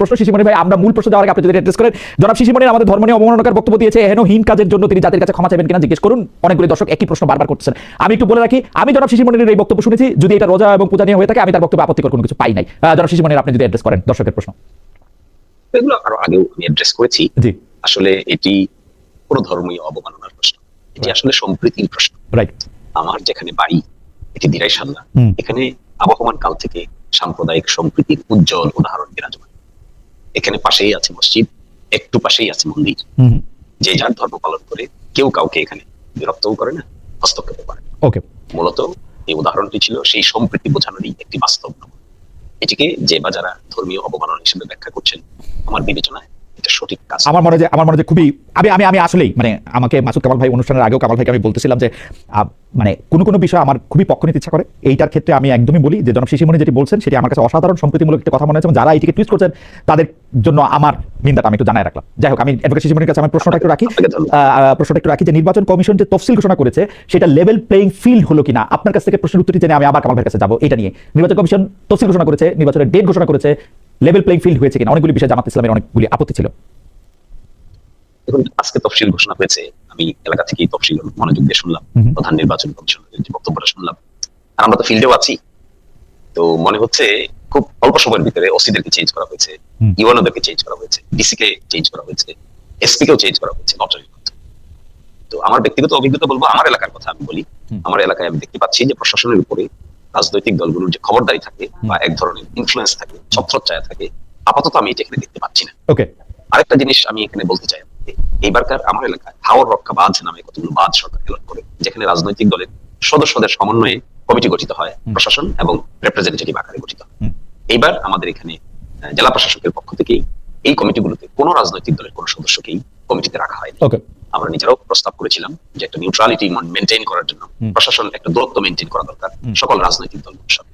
প্রশ্ন শিশিমণি ভাই আমরা মূল প্রশ্ন যাওয়ার আগে আপনি যদি অ্যাড্রেস করেন। জনাব শিশিমণির আমাদের ধর্ম নিয়ে অবমাননাকার বক্তব্য দিয়েছে এহেন হীন কাজের জন্য তিনি জাতির কাছে ক্ষমা চাইবেন কিনা জিজ্ঞেস করুন। অনেকগুলি দর্শক একই প্রশ্ন বারবার করতেছেন। আমি একটু বলে রাখি আমি জনাব শিশিমণির এই বক্তব্য শুনেছি যদি এটা রোজা এবং পূজা নিয়ে হয়ে থাকে আমি তার বক্তব্য আপত্তিকর কোনো কিছু পাই নাই। জনাব শিশিমণির আপনি যদি অ্যাড্রেস করেন দর্শকের প্রশ্ন। এগুলো আরও আগেও আমি অ্যাড্রেস করেছি। জি। আসলে এটি কোনো ধর্মীয় অবমাননার প্রশ্ন। এটি আসলে সম্প্রীতির প্রশ্ন। রাইট আমার যেখানে বাড়ি এটি দিরাই সাল্লা এখানে আবহমান কাল থেকে সাম্প্রদায়িক সম্প্রীতির উজ্জ্বল উদাহরণ বিরাজমান। এখানে পাশেই আছে মসজিদ একটু পাশেই আছে মন্দির। যে যার ধর্ম পালন করে কেউ কাউকে এখানে বিরক্তও করে না হস্তক্ষেপও করে ওকে। মূলত এই উদাহরণটি ছিল সেই সম্প্রীতি বোঝানোরই একটি বাস্তব। এটিকে যে বা যারা ধর্মীয় অবমাননা হিসেবে ব্যাখ্যা করছেন আমার বিবেচনায় আমার মনে হয় যে আমার মনে হয় যে খুবই আমি আমি আমি আসলেই মানে আমাকে মাসুদ কামাল ভাই অনুষ্ঠানের আগেও কামাল ভাইকে আমি বলতেছিলাম যে মানে কোনো কোনো বিষয় আমার খুবই পক্ষ নিতে ইচ্ছা করে। এইটার ক্ষেত্রে আমি একদমই বলি যে জনাব শিশিমণি যেটি বলছেন সেটি আমার কাছে অসাধারণ সম্প্রীতিমূলক একটা কথা মনে হচ্ছে যারা এটিকে টুইস্ট করছেন তাদের জন্য আমার নিন্দাটা আমি একটু জানাই রাখলাম। যাই হোক আমি অ্যাডভোকেট শিশিমণির কাছে আমার প্রশ্নটা একটু রাখি। প্রশ্নটা একটু রাখি যে নির্বাচন কমিশন যে তফসিল ঘোষণা করেছে সেটা লেভেল প্লেইং ফিল্ড হলো কিনা? আপনার কাছ থেকে প্রশ্নের উত্তরটি জেনে আমি আবার কামাল ভাইয়ের কাছে যাব। এটা নিয়ে নির্বাচন কমিশন তফসিল ঘোষণা করেছে নির্বাচনের ডেট ঘোষণা করেছে লেভেল প্লেইং ফিল্ড হয়েছে কিনা? অনেকগুলি বিষয় জামাত ইসলামের অনেকগুলি আপত্তি ছিল। দেখুন আজকে তফসিল ঘোষণা হয়েছে। আমি এলাকা থেকেই তফসিল মনোযোগ দিয়ে শুনলাম প্রধান নির্বাচন কমিশনের যে বক্তব্যটা শুনলাম। আর আমরা তো ফিল্ডেও আছি। তো মনে হচ্ছে খুব অল্প সময়ের ভিতরে ওসিদেরকে চেঞ্জ করা হয়েছে ইউএনওদেরকে চেঞ্জ করা হয়েছে ডিসি কে চেঞ্জ করা হয়েছে এসপি কেও চেঞ্জ করা হয়েছে লটারির তো আমার ব্যক্তিগত অভিজ্ঞতা বলব আমার এলাকার কথা আমি বলি। আমার এলাকায় আমি দেখতে পাচ্ছি যে প্রশাসনের উপরে রাজনৈতিক দলগুলোর যে খবরদারি থাকে বা এক ধরনের ইনফ্লুয়েন্স থাকে ছত্রচ্ছায়া থাকে আপাতত আমি এটা এখানে দেখতে পাচ্ছি না। ওকে আরেকটা জিনিস আমি এখানে বলতে চাই। এইবারকার আমার এলাকায় হাওর রক্ষা বাঁধ নামে কতগুলো বাঁধ সরকার এলান করে যেখানে রাজনৈতিক দলের সদস্যদের সমন্বয়ে কমিটি গঠিত হয় প্রশাসন এবং রিপ্রেজেন্টেটিভ আকারে গঠিত। এইবার আমাদের এখানে জেলা প্রশাসকের পক্ষ থেকেই এই কমিটিগুলোতে কোনো রাজনৈতিক দলের কোনো সদস্যকেই কমিটিতে রাখা হয়নি। আমরা নিজেরাও প্রস্তাব করেছিলাম যে একটা নিউট্রালিটি মেনটেন করার জন্য প্রশাসন একটা দূরত্ব মেনটেন করা দরকার। সকল রাজনৈতিক দল সাথে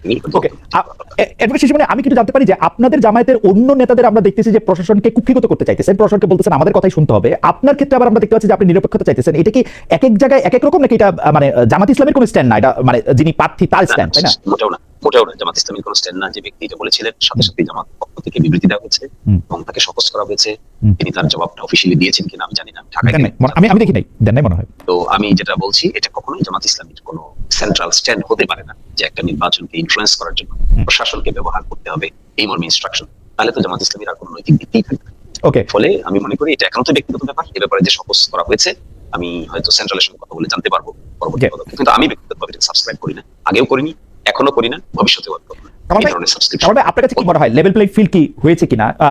অ্যাডভোকেট শিশু মানে আমি কিন্তু জানতে পারি যে আপনাদের জামায়াতের অন্য নেতাদের আমরা দেখতেছি যে প্রশাসনকে কুক্ষিগত করতে চাইতেছেন। প্রশাসনকে বলতেছেন আমাদের কথাই শুনতে হবে। আপনার ক্ষেত্রে আবার আমরা দেখতে পাচ্ছি যে আপনি নিরপেক্ষতা চাইতেছেন। এটা কি এক এক জায়গায় এক এক রকম নাকি এটা মানে জামাত ইসলামের কোনো স্ট্যান্ড না? এটা মানে যিনি প্রার্থী তার স্ট্যান্ড তাই না? মোটেও না মোটেও না। জামাত ইসলামের কোন স্ট্যান্ড না। যে ব্যক্তি এটা বলেছিলেন সাথে সাথে জামাত পক্ষ থেকে বিবৃতি দেওয়া হয়েছে। এবং তাকে শোকজ করা হয়েছে। তিনি তার জবাবটা অফিসিয়ালি দিয়েছেন কিনা আমি জানি না। ঢাকায় আমি আমি দেখি নাই। দেন নাই মনে হয়। তো আমি যেটা বলছি এটা কখনোই জামাত ইসলামের কোনো সেন্ট্রাল স্ট্যান্ড হতে পারে না। যে একটা নির্বাচনকে ইনফ্লুয়েন্স করার জন্য প্রশাসনকে ব্যবহার করতে হবে এই মর্মে ইনস্ট্রাকশন তাহলে তো জামাত ইসলামের আর কোনো নৈতিক ভিত্তিই থাকবে ওকে ফলে আমি মনে করি এটা একান্ত ব্যক্তিগত ব্যাপার এ ব্যাপারে যে শোকজ করা হয়েছে আমি হয়তো সেন্ট্রালের সঙ্গে কথা বলে জানতে পারব পরবর্তী পদক্ষেপ। কিন্তু আমি ব্যক্তিগতভাবে এটা সাবস্ক্রাইব করি না। আগেও করিনি এখনও করি না ভবিষ্যতেও করব না। আপনার কাছে কি মনে হয় লেভেল প্লেইং ফিল্ড কি হয়েছে কিনা?